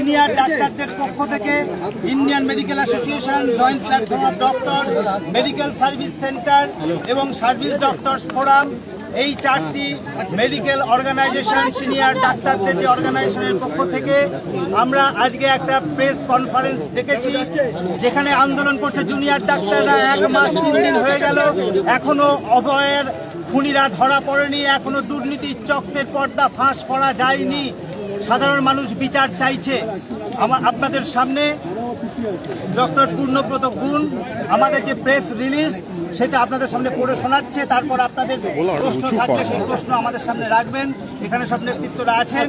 Senior ডাক্তারদের পক্ষ থেকে Indian medical association, joint platform of doctor medical service centre এবং সার্ভিস ডক্টরস ফোরাম। এই চারটি মেডিকেল অর্গানাইজেশন সিনিয়র ডাক্তারদের যে অর্গানাইজেশনের পক্ষ থেকে আমরা আজকে একটা প্রেস কনফারেন্স ডেকেছি, যেখানে আন্দোলন করছে জুনিয়র ডাক্তাররা। এক মাস তিন দিন হয়ে গেল, এখনও অভয়ের খুনিরা ধরা পড়েনি, এখনও দুর্নীতির চক্রের পর্দা ফাঁস করা যায়নি। সাধারণ মানুষ বিচার চাইছে আমার আপনাদের সামনে ডক্টর পূর্ণব্রত গুণ আমাদের যে প্রেস রিলিজ সেটা আপনাদের সামনে পড়ে শোনাচ্ছে তারপর আপনাদের প্রশ্ন থাকলে সেই প্রশ্ন আমাদের সামনে রাখবেন এখানে সব নেতৃত্বরা আছেন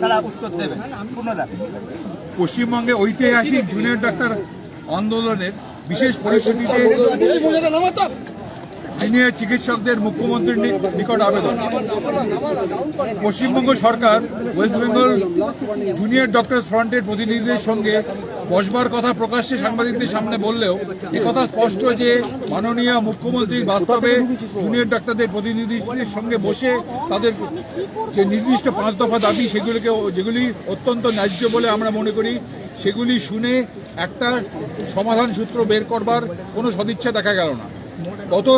তারা উত্তর দেবেন পূর্ণদা পশ্চিমবঙ্গে ঐতিহাসিক জুনিয়র ডাক্তার আন্দোলনের বিশেষ পরিস্থিতিতে সিনিয়র চিকিৎসকদের মুখ্যমন্ত্রীর নিকট আবেদন। পশ্চিমবঙ্গ সরকার, ওয়েস্ট বেঙ্গল জুনিয়র ডক্টর ফ্রন্টের প্রতিনিধিদের সঙ্গে বসবার কথা প্রকাশ্যে সাংবাদিকদের সামনে বললেও কথা স্পষ্ট যে মাননীয় মুখ্যমন্ত্রী বাস্তবে জুনিয়র ডাক্তারদের প্রতিনিধিদের সঙ্গে বসে তাদের যে নির্দিষ্ট পাঁচ দফা দাবি, সেগুলিকে যেগুলি অত্যন্ত ন্যায্য বলে আমরা মনে করি, সেগুলি শুনে একটা সমাধান সূত্র বের করবার কোনো সদিচ্ছা দেখা গেল না। গত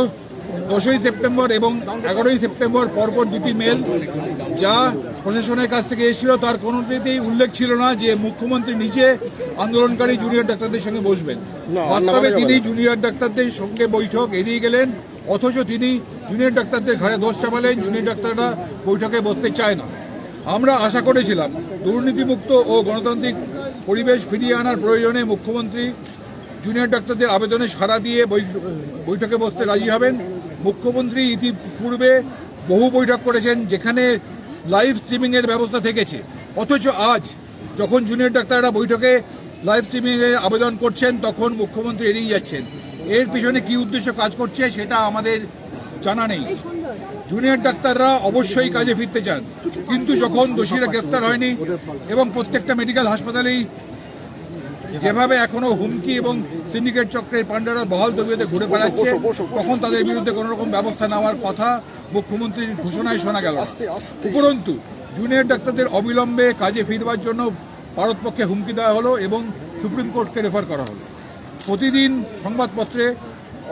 দশই সেপ্টেম্বর এবং এগারোই সেপ্টেম্বর পরপর দুটি মেল যা প্রশাসনের কাছ থেকে এসেছিল। তার কোনোটিতেই উল্লেখ ছিল না যে মুখ্যমন্ত্রী নিজে আন্দোলনকারী জুনিয়র ডাক্তারদের সঙ্গে বসবেন। বাস্তবে তিনি জুনিয়র ডাক্তারদের সঙ্গে বৈঠক এড়িয়ে গেলেন অথচ তিনি জুনিয়র ডাক্তারদের ঘাড়ে দোষ চাপালেন জুনিয়র ডাক্তাররা বৈঠকে বসতে চায় না। আমরা আশা করেছিলাম দুর্নীতিমুক্ত ও গণতান্ত্রিক পরিবেশ ফিরিয়ে আনার প্রয়োজনে মুখ্যমন্ত্রী জুনিয়র ডাক্তারদের আবেদনে সাড়া দিয়ে বৈঠকে বসতে রাজি হবেন। মুখ্যমন্ত্রী ইতিপূর্বে বহু বৈঠক করেছেন যেখানে লাইভ স্ট্রিমিংয়ের ব্যবস্থা থেকেছে। অথচ আজ যখন জুনিয়র ডাক্তাররা বৈঠকে লাইভ স্ট্রিমিং এর আবেদন করছেন তখন মুখ্যমন্ত্রী এড়িয়ে যাচ্ছেন। এর পিছনে কি উদ্দেশ্য কাজ করছে সেটা আমাদের জানা নেই। জুনিয়র ডাক্তাররা অবশ্যই কাজে ফিরতে চান। কিন্তু যখন দোষীরা গ্রেফতার হয়নি এবং প্রত্যেকটা মেডিকেল হাসপাতালেই যেভাবে এখনও হুমকি এবং সিন্ডিকেট চক্রের পাণ্ডারা বহাল তবিয়তে ঘুরে বেড়াচ্ছে। তখন তাদের বিরুদ্ধে কোনো রকম ব্যবস্থা নেওয়ার কথা মুখ্যমন্ত্রীর ঘোষণায় শোনা গেল। উপরন্তু জুনিয়র ডাক্তারদের অবিলম্বে কাজে ফিরবার জন্য ভারতপক্ষে হুমকি দেওয়া হলো এবং সুপ্রিম কোর্টকে রেফার করা হলো। প্রতিদিন সংবাদপত্রে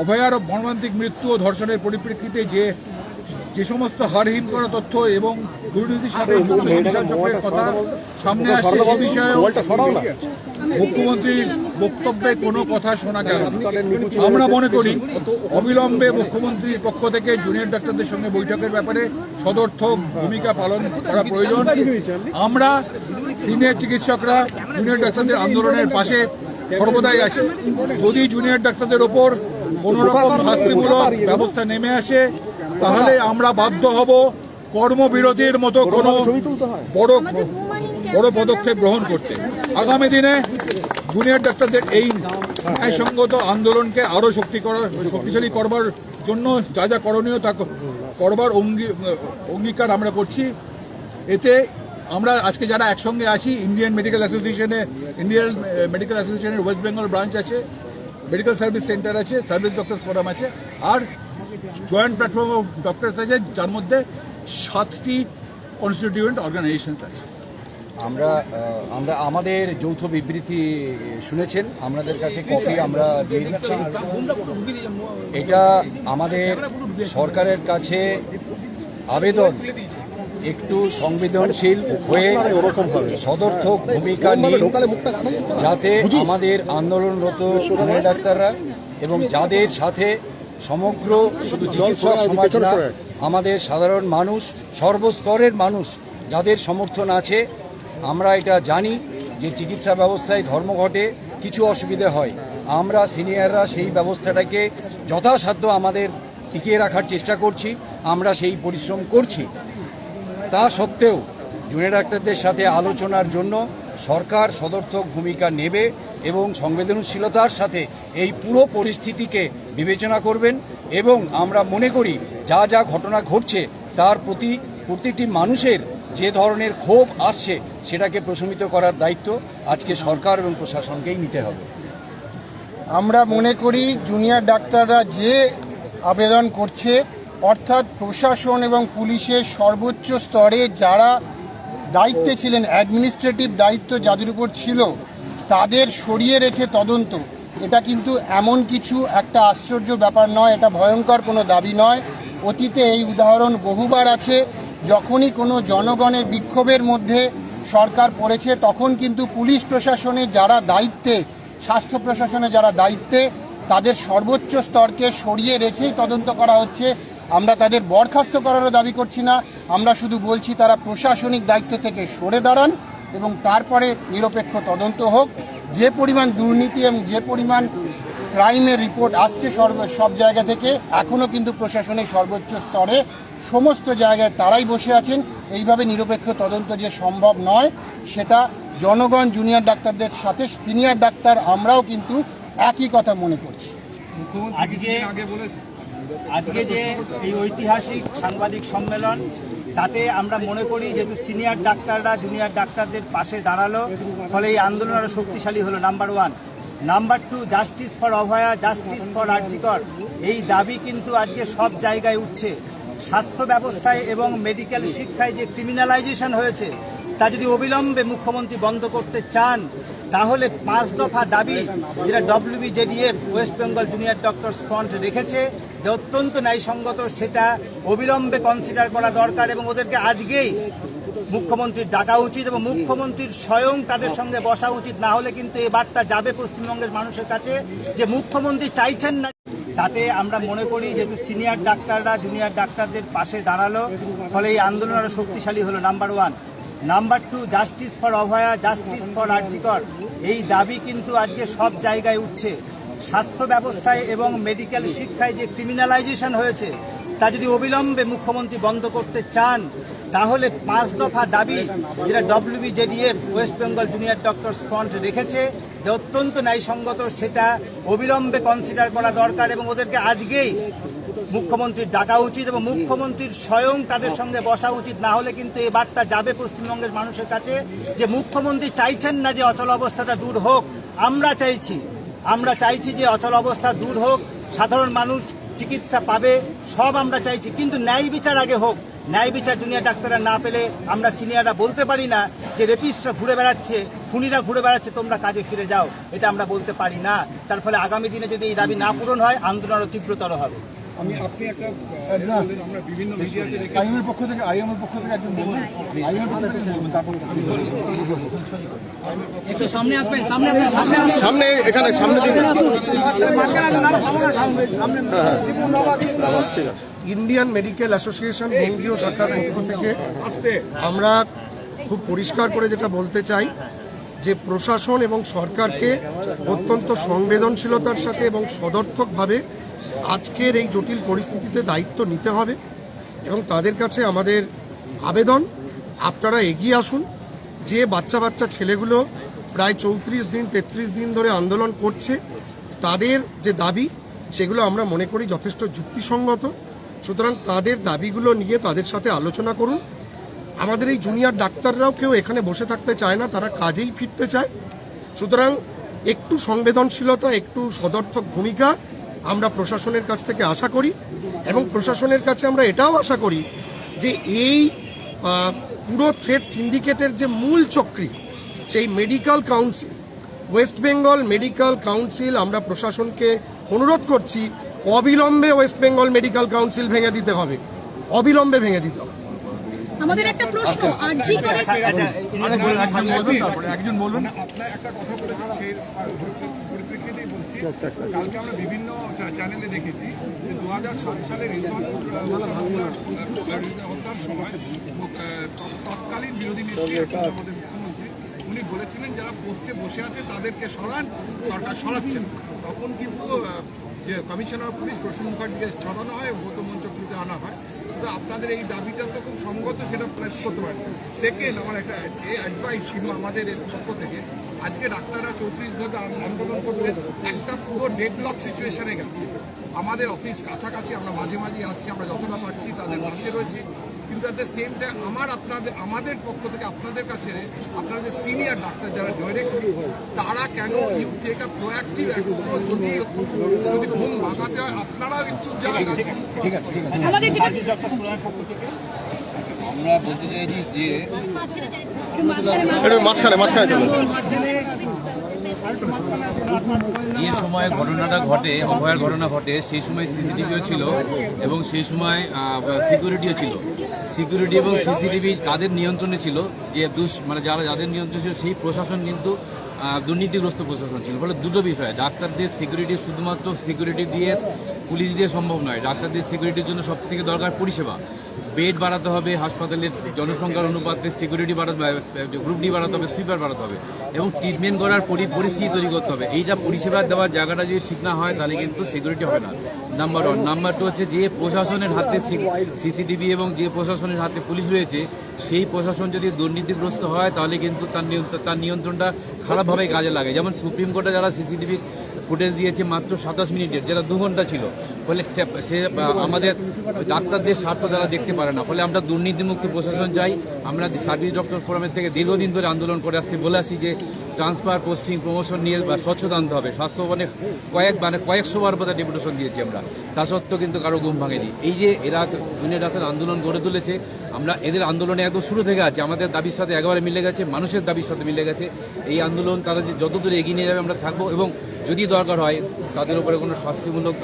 অভয়ার মর্মান্তিক মৃত্যু ও ধর্ষণের পরিপ্রেক্ষিতে যে যে সমস্ত হারহীন করা তথ্য এবং দুর্নীতির সাথে যুক্ত চক্রের কথা সামনে আসছে সে বিষয়ে মুখ্যমন্ত্রীর বক্তব্যে কোনো কথা শোনা গেল। আমরা মনে করি অবিলম্বে মুখ্যমন্ত্রীর পক্ষ থেকে জুনিয়র ডাক্তারদের সঙ্গে বৈঠকের ব্যাপারে সদর্থক ভূমিকা পালন করা প্রয়োজন। আমরা সিনিয়র চিকিৎসকরা জুনিয়র ডাক্তারদের আন্দোলনের পাশে সর্বদাই আছি। যদি জুনিয়র ডাক্তারদের ওপর কোন রকম শাস্তিমূলক ব্যবস্থা নেমে আসে তাহলে আমরা বাধ্য হব কর্মবিরতির মতো কোনো বড় বড় পদক্ষেপ গ্রহণ করতে। আগামী দিনে জুনিয়র ডাক্তারদের এই ন্যায়সঙ্গত আন্দোলনকে আরও শক্তি করা- শক্তিশালী করবার জন্য যা যা করণীয় তা করবার অঙ্গী- অঙ্গীকার আমরা করছি। এতে আমরা আজকে যারা একসঙ্গে আছি ইন্ডিয়ান মেডিকেল অ্যাসোসিয়েশনে ইন্ডিয়ান মেডিকেল অ্যাসোসিয়েশনের ওয়েস্ট বেঙ্গল ব্রাঞ্চ আছে মেডিকেল সার্ভিস সেন্টার আছে সার্ভিস ডক্টর ফোরাম আছে আর জয়েন্ট প্ল্যাটফর্ম অফ ডক্টরস আছে যার মধ্যে সাতটি কনস্টিটিউয়েন্ট অর্গানাইজেশন আছে। আমরা আমরা, আমাদের যৌথ বিবৃতি শুনেছেন, আমাদের কাছে কপি আমরা দিয়ে দিচ্ছি। এটা আমাদের সরকারের কাছে আবেদন, একটু সংবেদনশীল হয়ে সদর্থক ভূমিকা নিয়ে যাতে আমাদের আন্দোলনরত ডাক্তাররা এবং যাদের সাথে সমগ্র শুধু চিকিৎসক সমাজ না আমাদের সাধারণ মানুষ সর্বস্তরের মানুষ যাদের সমর্থন আছে আমরা এটা জানি যে চিকিৎসা ব্যবস্থায় ধর্মঘটে কিছু অসুবিধে হয়। আমরা সিনিয়ররা সেই ব্যবস্থাটাকে যথাসাধ্য আমাদের টিকিয়ে রাখার চেষ্টা করছি আমরা সেই পরিশ্রম করছি। তা সত্ত্বেও জুনিয়র ডাক্তারদের সাথে আলোচনার জন্য সরকার সদর্থক ভূমিকা নেবে এবং সংবেদনশীলতার সাথে এই পুরো পরিস্থিতিকে বিবেচনা করবেন এবং আমরা মনে করি যা যা ঘটনা ঘটছে তার প্রতি প্রতিটি মানুষের যে ধরনের ক্ষোভ আসছে সেটাকে প্রশমিত করার দায়িত্ব আজকে সরকার এবং প্রশাসনকেই নিতে হবে। আমরা মনে করি জুনিয়র ডাক্তাররা যে আবেদন করছে, অর্থাৎ প্রশাসন এবং পুলিশের সর্বোচ্চ স্তরে যারা দায়িত্বে ছিলেন অ্যাডমিনিস্ট্রেটিভ দায়িত্ব যাদের উপর ছিল তাদের সরিয়ে রেখে তদন্ত। এটা কিন্তু এমন কিছু একটা আশ্চর্য ব্যাপার নয়, এটা ভয়ঙ্কর কোনো দাবি নয়। অতীতে এই উদাহরণ বহুবার আছে, যখনই কোনো জনগণের বিক্ষোভের মধ্যে সরকার পড়েছে, তখন কিন্তু পুলিশ প্রশাসনে যারা দায়িত্বে, স্বাস্থ্য প্রশাসনে যারা দায়িত্বে, তাদের সর্বোচ্চ স্তরকে সরিয়ে রেখেই তদন্ত করা হচ্ছে। আমরা তাদের বরখাস্ত করারও দাবি করছি না। আমরা শুধু বলছি তারা প্রশাসনিক দায়িত্ব থেকে সরে দাঁড়ান। এবং তারপরে নিরপেক্ষ তদন্ত হোক। যে পরিমাণ দুর্নীতি এবং যে পরিমাণ ক্রাইমের রিপোর্ট আসছে সর্ব, সব জায়গা থেকে এখনও কিন্তু প্রশাসনের সর্বোচ্চ স্তরে সমস্ত জায়গায় তারাই বসে আছেন। এইভাবে নিরপেক্ষ তদন্ত যে সম্ভব নয়, সেটা জনগণ, জুনিয়র ডাক্তারদের সাথে সিনিয়র ডাক্তার আমরাও কিন্তু একই কথা মনে করছি। আজকে আজকে যে এই ঐতিহাসিক সাংবাদিক সম্মেলন তাতে আমরা মনে করি যেহেতু সিনিয়র ডাক্তাররা জুনিয়র ডাক্তারদের পাশে দাঁড়াল, ফলে এই আন্দোলন আরও শক্তিশালী হলো। Number one number two justice for Abhaya justice for RG Kar. এই দাবি কিন্তু আজকে সব জায়গায় উঠছে। স্বাস্থ্য ব্যবস্থায় এবং মেডিকেল শিক্ষায় যে ক্রিমিনালাইজেশন হয়েছে, তা যদি অবিলম্বে মুখ্যমন্ত্রী বন্ধ করতে চান তাহলে পাঁচ দফা দাবি যেটা W B J D F West Bengal junior doctors front রেখেছে যে অত্যন্ত ন্যায়সঙ্গত, সেটা অবিলম্বে কনসিডার করা দরকার এবং ওদেরকে আজকেই মুখ্যমন্ত্রীর ডাকা উচিত এবং মুখ্যমন্ত্রীর স্বয়ং তাদের সঙ্গে বসা উচিত। না হলে কিন্তু এই বার্তা যাবে পশ্চিমবঙ্গের মানুষের কাছে যে মুখ্যমন্ত্রী চাইছেন না। তাতে আমরা মনে করি যেহেতু সিনিয়র ডাক্তাররা জুনিয়র ডাক্তারদের পাশে দাঁড়াল, ফলে এই আন্দোলন আরও শক্তিশালী হলো number one number two justice for Abhaya justice for RG Kar. এই দাবি কিন্তু আজকে সব জায়গায় উঠছে। স্বাস্থ্য ব্যবস্থায় এবং মেডিকেল শিক্ষায় যে ক্রিমিনালাইজেশন হয়েছে, তা যদি অবিলম্বে মুখ্যমন্ত্রী বন্ধ করতে চান, তাহলে পাঁচ দফা দাবি যেটা W B J D F West Bengal junior doctors front রেখেছে, যে অত্যন্ত ন্যায়সঙ্গত সেটা অবিলম্বে কনসিডার করা দরকার এবং ওদেরকে আজকেই মুখ্যমন্ত্রীর ডাকা উচিত এবং মুখ্যমন্ত্রীর স্বয়ং তাদের সঙ্গে বসা উচিত। না হলে কিন্তু এই বার্তা যাবে পশ্চিমবঙ্গের মানুষের কাছে যে মুখ্যমন্ত্রী চাইছেন না যে অচল অবস্থাটা দূর হোক। আমরা চাইছি আমরা চাইছি যে অচল অবস্থা দূর হোক, সাধারণ মানুষ চিকিৎসা পাবে, সব আমরা চাইছি। কিন্তু ন্যায় বিচার আগে হোক। ন্যায় বিচার জুনিয়র ডাক্তাররা না পেলে আমরা সিনিয়ররা বলতে পারি না যে রেপিস্টরা ঘুরে বেড়াচ্ছে, খুনিরা ঘুরে বেড়াচ্ছে, তোমরা কাজে ফিরে যাও। এটা আমরা বলতে পারি না। তার ফলে আগামী দিনে যদি এই দাবি না পূরণ হয় আন্দোলন আরও তীব্রতর হবে। আমি আপনি একটা আমরা বিভিন্ন মিডিয়াতে দেখেছি। আইএমের পক্ষ থেকে আইএমের পক্ষ থেকে একজন বলবেন আইএমের পক্ষ থেকে বলবেন তারপর একটু সামনে আসবেন সামনে সামনে সামনে এখানে সামনে দিকে। ইন্ডিয়ান মেডিকেল অ্যাসোসিয়েশন বঙ্গীয় শাখার পক্ষ থেকে আসতে। আমরা খুব পরিষ্কার করে যেটা বলতে চাই যে প্রশাসন এবং সরকারকে অত্যন্ত সংবেদনশীলতার সাথে এবং সদর্থকভাবে আজকের এই জটিল পরিস্থিতিতে দায়িত্ব নিতে হবে এবং তাদের কাছে আমাদের আবেদন। আপনারা এগিয়ে আসুন। যে বাচ্চা বাচ্চা ছেলেগুলো প্রায় চৌত্রিশ দিন, তেত্রিশ দিন ধরে আন্দোলন করছে, তাদের যে দাবি, সেগুলো আমরা মনে করি যথেষ্ট যুক্তিসঙ্গত। সুতরাং তাদের দাবিগুলো নিয়ে তাদের সাথে আলোচনা করুন। আমাদের এই জুনিয়র ডাক্তাররাও কেউ এখানে বসে থাকতে চায় না, তারা কাজেই ফিরতে চায়। সুতরাং একটু সংবেদনশীলতা, একটু সদর্থক ভূমিকা আমরা প্রশাসনের কাছ থেকে আশা করি এবং প্রশাসনের কাছে আমরা এটাও আশা করি যে এই পুরো থ্রেড সিন্ডিকেটের যে মূল চক্রী সেই medical council West Bengal medical council আমরা প্রশাসনকে অনুরোধ করছি অবিলম্বে ওয়েস্ট বেঙ্গল মেডিকেল কাউন্সিল ভেঙে দিতে হবে। অবিলম্বে ভেঙে দিতে হবে। আমাদের একটা প্রশ্ন ইনি বলুন, একজন বলবেন তারপরে একজন বলবেন আপনার একটা কথা বলেছেন কালকে আমরা বিভিন্ন চ্যানেলে দেখেছি যে দু রিজওয়ান হত্যার সময় তৎকালীন বিরোধী নেত্রী আমাদের মুখ্যমন্ত্রী, উনি বলেছিলেন যারা পোস্টে বসে আছে তাদেরকে সরান, সরকার সরাচ্ছেন। তখন কিন্তু যে কমিশনার অফ পুলিশ প্রসূন মুখার্জিকে সরানো হয় গত মঞ্চকৃতে আনা হয়। শুধু আপনাদের এই দাবিটা তো খুব সঙ্গত, সেটা প্রেস করতে পারেন। সেকেন্ড আমার একটা অ্যাডভাইস কিংবা আমাদের পক্ষ থেকে আজকে ডাক্তাররা চৌত্রিশ ধরে আন্দোলন করছে একটা পুরো ডেডলক সিচুয়েশনে গেছে। আমাদের অফিস কাছাকাছি আমরা মাঝে মাঝে আসছি আমরা যতটা পারছি তাদের পাশে রয়েছি। কিন্তু অ্যাট দ্য সেম টাইম আমার আপনাদের আমাদের পক্ষ থেকে আপনাদের কাছে আপনারা যে সিনিয়র ডাক্তার যারা ডাইরেক্টলি তারা কেন ইউ টেক আ প্রোঅ্যাক্টিভ যদি যদি ঘুম ভাঙাতে হয় আপনারাও একটু জায়গা ঠিক আছে ঠিক আছে আমাদের যেটা আমরা বলতে চাইছি যে মাঝখানে মাঝখানে। চলুন। যে সময় ঘটনাটা ঘটে অভয়ার ঘটনা ঘটে, সেই সময় সিসিটিভিও ছিল এবং সেই সময় সিকিউরিটিও ছিল। সিকিউরিটি এবং সিসিটিভি তাদের নিয়ন্ত্রণে ছিল যে দুষ মানে যারা, যাদের নিয়ন্ত্রণ ছিল, সেই প্রশাসন কিন্তু দুর্নীতিগ্রস্ত প্রশাসন ছিল। ফলে দুটো বিষয়, ডাক্তারদের সিকিউরিটি শুধুমাত্র সিকিউরিটি দিয়ে পুলিশ দিয়ে সম্ভব নয়। ডাক্তারদের সিকিউরিটির জন্য সব থেকে দরকার পরিষেবা। বেড বাড়াতে হবে, হাসপাতালের জনসংখ্যার অনুপাতে সিকিউরিটি বাড়াতে গ্রুপ ডি বাড়াতে হবে সুইপার বাড়াতে হবে এবং ট্রিটমেন্ট করার পরি- পরিস্থিতি তৈরি করতে হবে। এইটা পরিষেবা দেওয়ার জায়গাটা যদি ঠিক না হয়, তাহলে কিন্তু সিকিউরিটি হবে না। নাম্বার ওয়ান নাম্বার টু হচ্ছে যে প্রশাসনের হাতে সিসিটিভি এবং যে প্রশাসনের হাতে পুলিশ রয়েছে, সেই প্রশাসন যদি দুর্নীতিগ্রস্ত হয়, তাহলে কিন্তু তার নিয়ন্ত্রণ- তার নিয়ন্ত্রণটা খারাপভাবে কাজে লাগে। যেমন সুপ্রিম কোর্টে যারা সিসিটিভি ফুটেজ দিয়েছে মাত্র সাতাশ মিনিটের, যেটা দু ঘণ্টা ছিল ফলে সে- আমাদের ডাক্তারদের স্বার্থ তারা দেখতে পারে না। ফলে আমরা দুর্নীতিমুক্ত প্রশাসন চাই। আমরা সার্ভিস ডক্টর ফোরামের থেকে দীর্ঘদিন ধরে আন্দোলন করে আসছি। বলে আসি যে, ট্রান্সফার, পোস্টিং, প্রমোশন নিয়ে বা স্বচ্ছতা আনতে হবে। স্বাস্থ্য মানে কয়েক মানে কয়েকশো বার বোধহয় ডেপুটেশন দিয়েছি আমরা। তা সত্ত্বেও কিন্তু কারও ঘুম ভাঙেনি। এই যে এরা জুনিয়র ডাক্তার আন্দোলন গড়ে তুলেছে, আমরা এদের আন্দোলনে একদম শুরু থেকে আছে। আমাদের দাবির সাথে একেবারে মিলে গেছে, মানুষের দাবির সাথে মিলে গেছে। এই আন্দোলন তারা যে যতদূর এগিয়ে নিয়ে যাবে আমরা থাকব এবং যদি দরকার হয় তাদের উপরে কোনো শাস্তিমূলক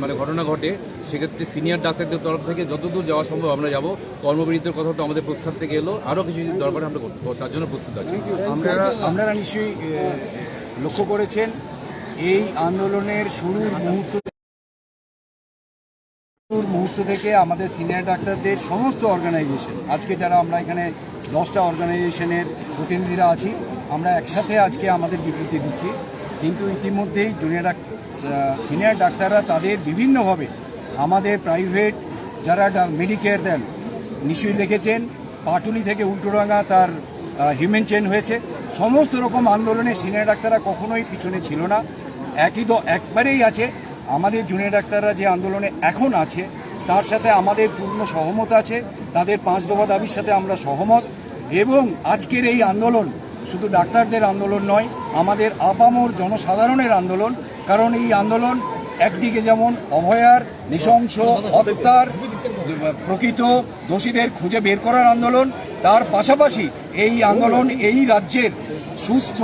মানে ঘটনা ঘটে সেক্ষেত্রে সিনিয়র ডাক্তারদের তরফ থেকে যতদূর যাওয়া সম্ভব আমরা যাব। কর্মবিরতির কথা তো আমাদের প্রস্তাব থেকে এলো। আরও কিছু যদি দরকার আমরা করতে- তার জন্য প্রস্তুত আছি। আপনারা আপনারা নিশ্চয়ই লক্ষ্য করেছেন এই আন্দোলনের শুরুর মুহূর্ত শুরুর মুহূর্ত থেকে আমাদের সিনিয়র ডাক্তারদের সমস্ত অর্গানাইজেশন আজকে যারা আমরা এখানে দশটা অর্গানাইজেশনের প্রতিনিধিরা আছি আমরা একসাথে আজকে আমাদের বিবৃতি দিচ্ছি। কিন্তু ইতিমধ্যেই জুনিয়র সিনিয়র ডাক্তাররা তাদের বিভিন্নভাবে আমাদের প্রাইভেট যারা মেডিকেয়ার দেন, নিশ্চয়ই লিখেছেন পাটুলি থেকে উল্টোডাঙ্গা তার হিউম্যান চেন হয়েছে। সমস্ত রকম আন্দোলনে সিনিয়র ডাক্তাররা কখনোই পিছনে ছিল না। একই তো একবারেই আছে। আমাদের জুনিয়র ডাক্তাররা যে আন্দোলনে এখন আছে, তার সাথে আমাদের পূর্ণ সহমত আছে। তাদের পাঁচ দফা দাবির সাথে আমরা সহমত। এবং আজকের এই আন্দোলন শুধু ডাক্তারদের আন্দোলন নয়, আমাদের আপামর জনসাধারণের আন্দোলন। কারণ এই আন্দোলন একদিকে যেমন অভয়ার, নৃশংস, হত্যার, প্রকৃত দোষীদের খুঁজে বের করার আন্দোলন, তার পাশাপাশি এই আন্দোলন এই রাজ্যের সুস্থ,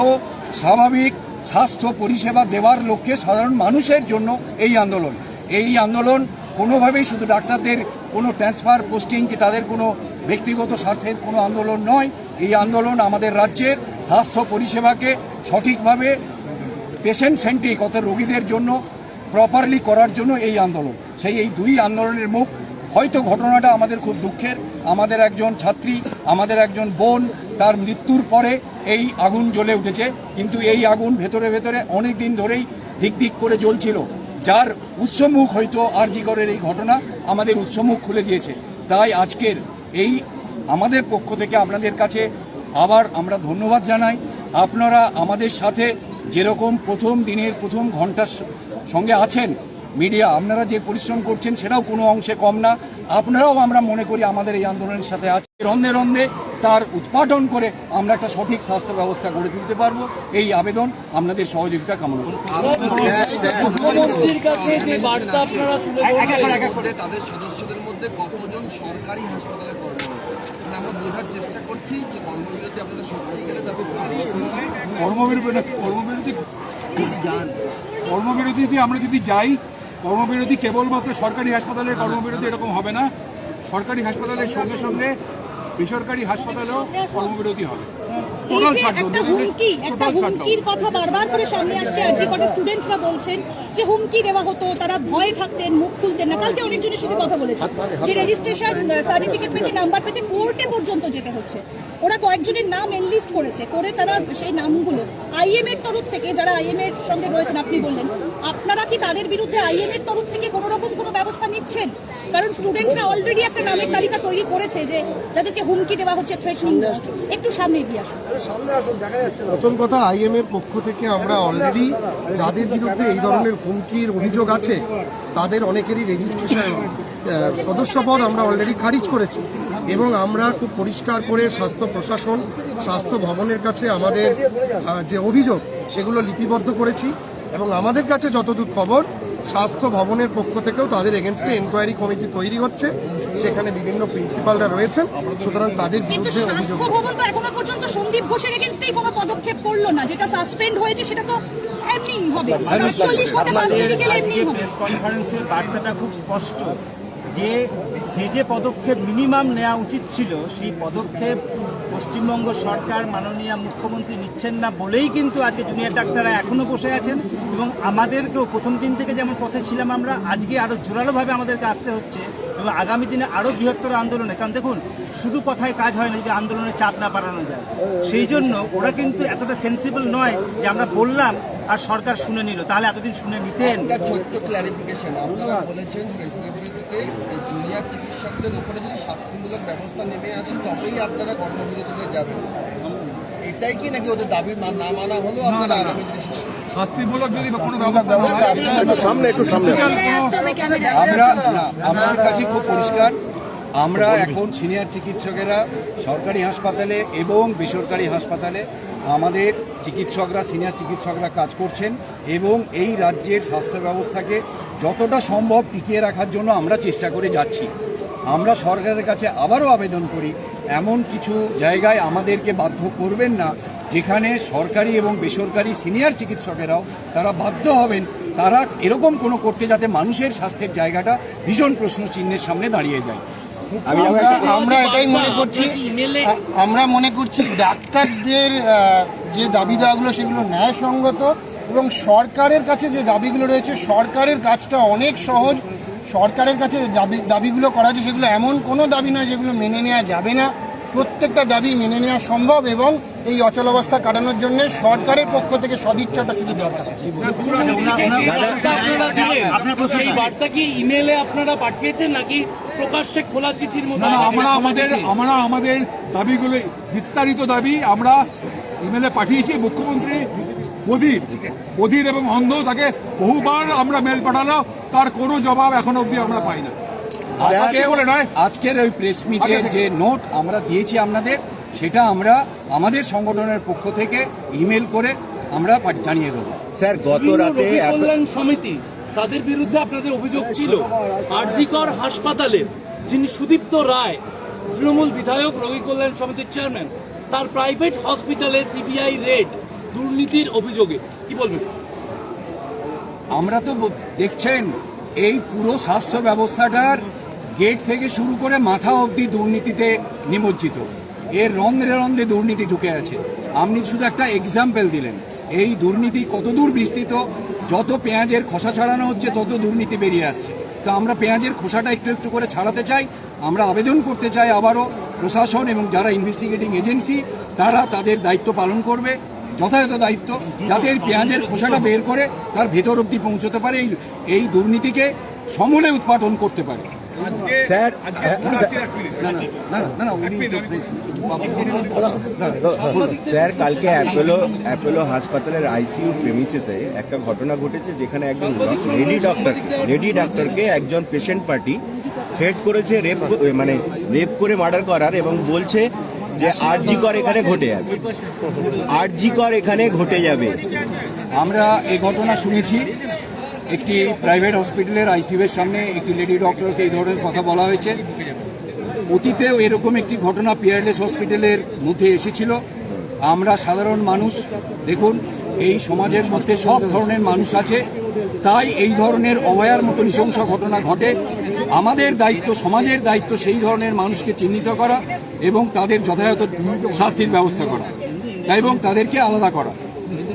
স্বাভাবিক, স্বাস্থ্য পরিষেবা দেওয়ার লক্ষ্যে সাধারণ মানুষের জন্য এই আন্দোলন। এই আন্দোলন কোনোভাবেই শুধু ডাক্তারদের কোনো ট্রান্সফার পোস্টিং কি তাদের কোনো ব্যক্তিগত স্বার্থের কোনো আন্দোলন নয় এই আন্দোলন আমাদের রাজ্যের স্বাস্থ্য পরিষেবাকে সঠিকভাবে পেশেন্ট সেন্ট্রিক অর্থাৎ রোগীদের জন্য প্রপারলি করার জন্য এই আন্দোলন। সেই এই দুই আন্দোলনের মুখ, হয়তো ঘটনাটা আমাদের খুব দুঃখের। আমাদের একজন ছাত্রী, আমাদের একজন বোন, তার মৃত্যুর পরে এই আগুন জ্বলে উঠেছে। কিন্তু এই আগুন ভেতরে ভেতরে অনেক দিন ধরেই দিক দিক করে জ্বলছিল। যার উৎসমুখ হয়তো আরজিকরের এই ঘটনা আমাদের উৎসমুখ খুলে দিয়েছে। তাই আজকের এই আমাদের পক্ষ থেকে আপনাদের কাছে আবার আমরা ধন্যবাদ জানাই। আপনারা আমাদের সাথে যেরকম প্রথম দিনের প্রথম ঘণ্টার সঙ্গে আছেন মিডিয়া আপনারা যে পরিশ্রম করছেন সেটাও কোনো অংশে কম না। আপনারাও আমরা মনে করি আমাদের এই আন্দোলনের সাথে আছে। রন্ধে রন্ধে তার উৎপাদন করে আমরা একটা সঠিক স্বাস্থ্য ব্যবস্থা গড়ে তুলতে পারব। এই আবেদন আপনাদের সহযোগিতা কামনা করি। মুখ্যমন্ত্রীর কাছে যে বার্তা আপনারা তুলে ধরলেন মধ্যে তাদের সদস্যদের মধ্যে কতজন সরকারি হাসপাতালে কর্মরত মানে আমরা বোঝার চেষ্টা করছি যে কর্মবিরতি আপনাদের সত্যি গেলে তারপর কর্মবিরতি কর্মবিরতি যদি যান কর্মবিরতিতে আমরা যদি যাই কর্মবিরতি কেবলমাত্র সরকারি হাসপাতালের কর্মবিরতি এরকম হবে না। সরকারি হাসপাতালের সঙ্গে সঙ্গে বেসরকারি হাসপাতালেও কর্মবিরতি হবে। একটা হুমকি একটা হুমকির কথা বারবার করে সামনে আসছে আর যে কটা স্টুডেন্টরা বলছেন যে হুমকি দেওয়া হতো তারা ভয়ে থাকতেন মুখ খুলতেন না। কালকে অনেকজনের সাথে কথা বলেছে যে রেজিস্ট্রেশন সার্টিফিকেট পেতে নাম্বার পেতে কোর্টে পর্যন্ত যেতে হচ্ছে। ওরা কয়েকজনের নাম এনলিস্ট করেছে। করে তারা সেই নামগুলো আইএম এর তরফ থেকে যারা আইএম এর সঙ্গে রয়েছেন আপনি বললেন আপনারা কি তাদের বিরুদ্ধে আইএম এর তরফ থেকে কোনো রকম কোনো ব্যবস্থা নিচ্ছেন? কারণ স্টুডেন্টরা অলরেডি একটা নামের তালিকা তৈরি করেছে যে যাদেরকে হুমকি দেওয়া হচ্ছে থ্রেশনিং একটু সামনে এগিয়ে আসুন। প্রথম কথা আইএম এর পক্ষ থেকে আমরা অলরেডি যাদের বিরুদ্ধে এই ধরনের হুমকির অভিযোগ আছে তাদের অনেকেরই রেজিস্ট্রেশন সদস্যপদ আমরা অলরেডি খারিজ করেছি। এবং আমরা খুব পরিষ্কার করে স্বাস্থ্য প্রশাসন স্বাস্থ্য ভবনের কাছে আমাদের যে অভিযোগ সেগুলো লিপিবদ্ধ করেছি। এবং আমাদের কাছে যতদূর খবর স্বাস্থ্য ভবনের পক্ষ থেকেও তাদের এগেনস্টে এনকোয়ারি কমিটি তৈরি হচ্ছে। সেখানে বিভিন্ন প্রিন্সিপালরা রয়েছেন। সুতরাং তাদের বিরুদ্ধে অভিযোগ ভবন তো এখনও পর্যন্ত সন্দীপ ঘোষের এগেনস্টেই কোনো পদক্ষেপ করল না। যেটা সাসপেন্ড হয়েছে সেটা তো এমনি হবে। চল্লিশ ঘণ্টা পাঁচ গেলে এমনি হবে। প্রেস কনফারেন্সের বার্তাটা খুব স্পষ্ট। যে যে যে পদক্ষেপ মিনিমাম নেওয়া উচিত ছিল, সেই পদক্ষেপ পশ্চিমবঙ্গ সরকার মাননীয় মুখ্যমন্ত্রী নিচ্ছেন না বলেই কিন্তু আজকে জুনিয়র ডাক্তাররা এখনও বসে আছেন এবং আমাদেরকেও প্রথম দিন থেকে যেমন পথে ছিলাম আমরা, আজকে আরও জোরালোভাবে আমাদেরকে আসতে হচ্ছে এবং আগামী দিনে আরও বৃহত্তর আন্দোলনে, কারণ দেখুন, শুধু কথায় কাজ হয় না যদি আন্দোলনে চাপ না বাড়ানো যায়। সেই জন্য ওরা কিন্তু এতটা সেন্সিবল নয় যে আমরা বললাম আর সরকার শুনে নিল, তাহলে এতদিন শুনে নিতেন। ক্ল্যারিফিকেশন আপনারা বলেছেন বিবৃতিতে জুনিয়র চিকিৎসকদের উপরে যদি শাস্তিমূলক ব্যবস্থা নেমে আসে তবেই আপনারা কর্মবিরতিতে যাবেন। এটাই কি নাকি ওদের দাবি? না মানা হলো আপনারা আগামী দিনে শাস্তিমূলক যদি কোনো ব্যবস্থা না সামনে একটু সামনে। আমরা আমার কাছে খুব পরিষ্কার। আমরা এখন সিনিয়র চিকিৎসকেরা সরকারি হাসপাতালে এবং বেসরকারি হাসপাতালে আমাদের চিকিৎসকরা সিনিয়র চিকিৎসকরা কাজ করছেন এবং এই রাজ্যের স্বাস্থ্য ব্যবস্থাকে যতটা সম্ভব টিকিয়ে রাখার জন্য আমরা চেষ্টা করে যাচ্ছি। আমরা সরকারের কাছে আবারও আবেদন করি এমন কিছু জায়গায় আমাদেরকে বাধ্য করবেন না যেখানে সরকারি এবং বেসরকারি সিনিয়র চিকিৎসকেরাও তারা বাধ্য হবেন তারা এরকম কোনো করতে যাতে মানুষের স্বাস্থ্যের জায়গাটা ভীষণ প্রশ্ন চিহ্নের সামনে দাঁড়িয়ে যায়। আমরা আমরা এটাই মনে করছি আমরা মনে করছি ডাক্তারদের যে দাবি দেওয়াগুলো সেগুলো ন্যায়সঙ্গত এবং সরকারের কাছে যে দাবিগুলো রয়েছে সরকারের কাজটা অনেক সহজ। সরকারের কাছে দাবি দাবিগুলো করা হচ্ছে সেগুলো এমন কোনো দাবি নয় যেগুলো মেনে নেওয়া যাবে না। প্রত্যেকটা দাবি মেনে নেওয়া সম্ভব এবং এই অচলাবস্থা কাটানোর জন্য সরকারের পক্ষ থেকে সদিচ্ছাটা শুধু দরকার। আছে সেই বার্তা কি ইমেলে আপনারা পাঠিয়েছেন নাকি প্রকাশ্যে খোলা চিঠির মতো না না, আমরা আমাদের আমরা আমাদের দাবিগুলো বিস্তারিত দাবি আমরা ইমেলে পাঠিয়েছি। মুখ্যমন্ত্রী বধির বধির এবং অন্ধ তাকে বহুবার আমরা মেল পাঠালাম তার কোনো জবাব এখন অবধি আমরা পাই না। নয়। আজকের ওই প্রেস থেকে। যে নোট আমরা দিয়েছি আপনাদের সেটা আমরা আমাদের সংগঠনের পক্ষ থেকে ইমেল করে আমরা জানিয়ে দেবো। স্যার গত রাতে কল্যাণ সমিতি তাদের বিরুদ্ধে আপনাদের অভিযোগ ছিল আরজিকর হাসপাতালের যিনি সুদীপ্ত রায় তৃণমূল বিধায়ক রবি কল্যাণ সমিতির চেয়ারম্যান তার প্রাইভেট হসপিটালে সিবিআই রেড দুর্নীতির অভিযোগে। কি বলবেন? আমরা তো দেখছেন, এই পুরো স্বাস্থ্য ব্যবস্থাটার গেট থেকে শুরু করে মাথা অবধি দুর্নীতিতে নিমজ্জিত। এর রন্ধ্রে রন্ধ্রে দুর্নীতি ঢুকে আছে। আপনি শুধু একটা এক্সাম্পল দিলেন। এই দুর্নীতি কতদূর বিস্তৃত? যত পেঁয়াজের খোসা ছাড়ানো হচ্ছে, তত দুর্নীতি বেরিয়ে আসছে। তো আমরা পেঁয়াজের খোসাটা একটু একটু করে ছাড়াতে চাই। আমরা আবেদন করতে চাই আবারও প্রশাসন এবং যারা ইনভেস্টিগেটিং এজেন্সি তারা তাদের দায়িত্ব পালন করবে। যথাযথ দায়িত্ব যাতে এই পেঁয়াজের খোসাটা বের করে তার ভেতর অব্দি পৌঁছতে পারে এই এই দুর্নীতিকে সমূলে উৎপাদন করতে পারে। স্যার স্যার কালকে অ্যাপোলো অ্যাপোলো হাসপাতালের আইসিইউ প্রেমিসেসে একটা ঘটনা ঘটেছে যেখানে একজন লেডি ডক্টর লেডি ডাক্তারকে একজন পেশেন্ট পার্টি থ্রেট করেছে রেপ মানে রেপ করে মার্ডার করার এবং বলছে যে আরজি কর এখানে ঘটে যাবে। আরজি কর এখানে ঘটে যাবে। আমরা এই ঘটনা শুনেছি। একটি প্রাইভেট হসপিটালের আইসিইউ এর সামনে একটি লেডি ডক্টরকে এই ধরনের কথা বলা হয়েছে। অতীতেও এরকম একটি ঘটনা পিয়ারলেস হসপিটালের মধ্যে এসেছিল। আমরা সাধারণ মানুষ, দেখুন, এই সমাজের মধ্যে সব ধরনের মানুষ আছে। তাই এই ধরনের অভয়ার মতো নৃশংস ঘটনা ঘটে। আমাদের দায়িত্ব, সমাজের দায়িত্ব সেই ধরনের মানুষকে চিহ্নিত করা এবং তাদের যথাযথ শাস্তির ব্যবস্থা করা এবং তাদেরকে আলাদা করা।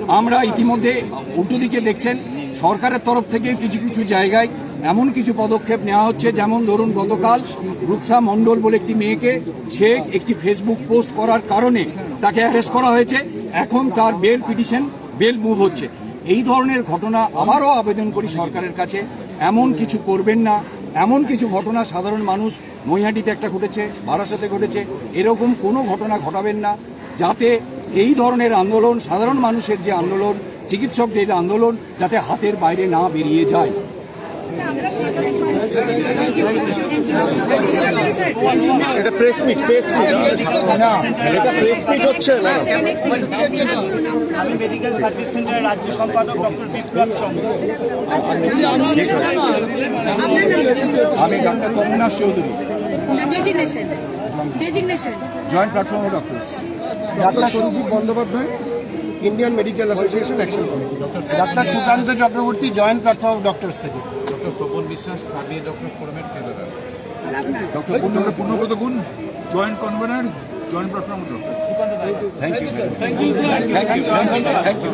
আমরা ইতিমধ্যে উল্টো দিকে দেখছেন, সরকারের তরফ থেকে কিছু কিছু জায়গায় এমন কিছু পদক্ষেপ নেওয়া হচ্ছে। যেমন ধরুন, গতকাল রূপসা মণ্ডল বলে একটি মেয়েকে সে একটি ফেসবুক পোস্ট করার কারণে তাকে অ্যারেস্ট করা হয়েছে। এখন তার বেল পিটিশন বেল মুভ হচ্ছে। এই ধরনের ঘটনা আবারও আবেদন করি সরকারের কাছে। এমন কিছু করবেন না। এমন কিছু ঘটনা সাধারণ মানুষ নৈহাটিতে একটা ঘটেছে, বারাসাতে ঘটেছে, এরকম কোনো ঘটনা ঘটাবেন না, যাতে এই ধরনের আন্দোলন, সাধারণ মানুষের যে আন্দোলন, চিকিৎসকদের আন্দোলন, যাতে হাতের বাইরে না বেরিয়ে যায়। এটা প্রেস মিট প্রেস মিট না এটা প্রেস মিট হচ্ছে না মেডিকেল সার্ভিস সেন্টারের রাজ্য সম্পাদক ডক্টর বিপ্লব চন্দ্র আচ্ছা আমি doctor Kamalnath Chowdhury. Joint platform of doctors doctor Sanjeev Bandyopadhyay Indian medical association action committee doctor Sukanta Chakraborty joint platform of doctors থেকে। Doctor Swapan Biswas service doctor ফোরামের treasurer doctor Purnabrata Purnabrata Gun joint convenor joint platform doctor thank you thank you thank you thank you